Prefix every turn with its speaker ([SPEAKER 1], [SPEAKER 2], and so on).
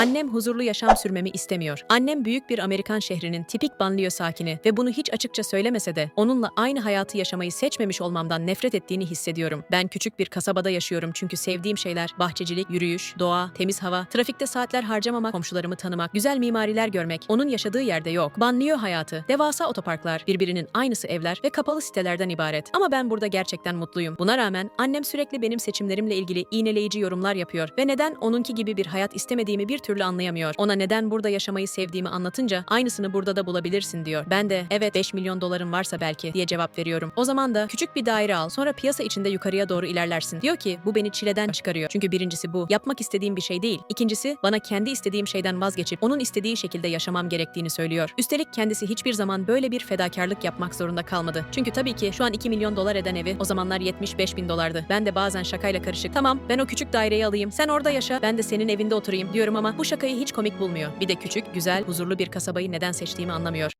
[SPEAKER 1] Annem huzurlu yaşam sürmemi istemiyor. Annem büyük bir Amerikan şehrinin tipik banliyö sakini ve bunu hiç açıkça söylemese de onunla aynı hayatı yaşamayı seçmemiş olmamdan nefret ettiğini hissediyorum. Ben küçük bir kasabada yaşıyorum çünkü sevdiğim şeyler bahçecilik, yürüyüş, doğa, temiz hava, trafikte saatler harcamamak, komşularımı tanımak, güzel mimariler görmek onun yaşadığı yerde yok. Banliyö hayatı, devasa otoparklar, birbirinin aynısı evler ve kapalı sitelerden ibaret. Ama ben burada gerçekten mutluyum. Buna rağmen annem sürekli benim seçimlerimle ilgili iğneleyici yorumlar yapıyor ve neden onunki gibi bir hayat istemediğimi bir türlü anlayamıyor. Ona neden burada yaşamayı sevdiğimi anlatınca aynısını burada da bulabilirsin diyor. Ben de evet 5 milyon doların varsa belki diye cevap veriyorum. O zaman da küçük bir daire al sonra piyasa içinde yukarıya doğru ilerlersin. Diyor ki bu beni çileden çıkarıyor. Çünkü birincisi bu. Yapmak istediğim bir şey değil. İkincisi bana kendi istediğim şeyden vazgeçip onun istediği şekilde yaşamam gerektiğini söylüyor. Üstelik kendisi hiçbir zaman böyle bir fedakarlık yapmak zorunda kalmadı. Çünkü tabii ki şu an 2 milyon dolar eden evi o zamanlar 75 bin dolardı. Ben de bazen şakayla karışık tamam ben o küçük daireyi alayım sen orada yaşa ben de senin evinde oturayım diyorum ama bu şakayı hiç komik bulmuyor. Bir de küçük, güzel, huzurlu bir kasabayı neden seçtiğimi anlamıyor.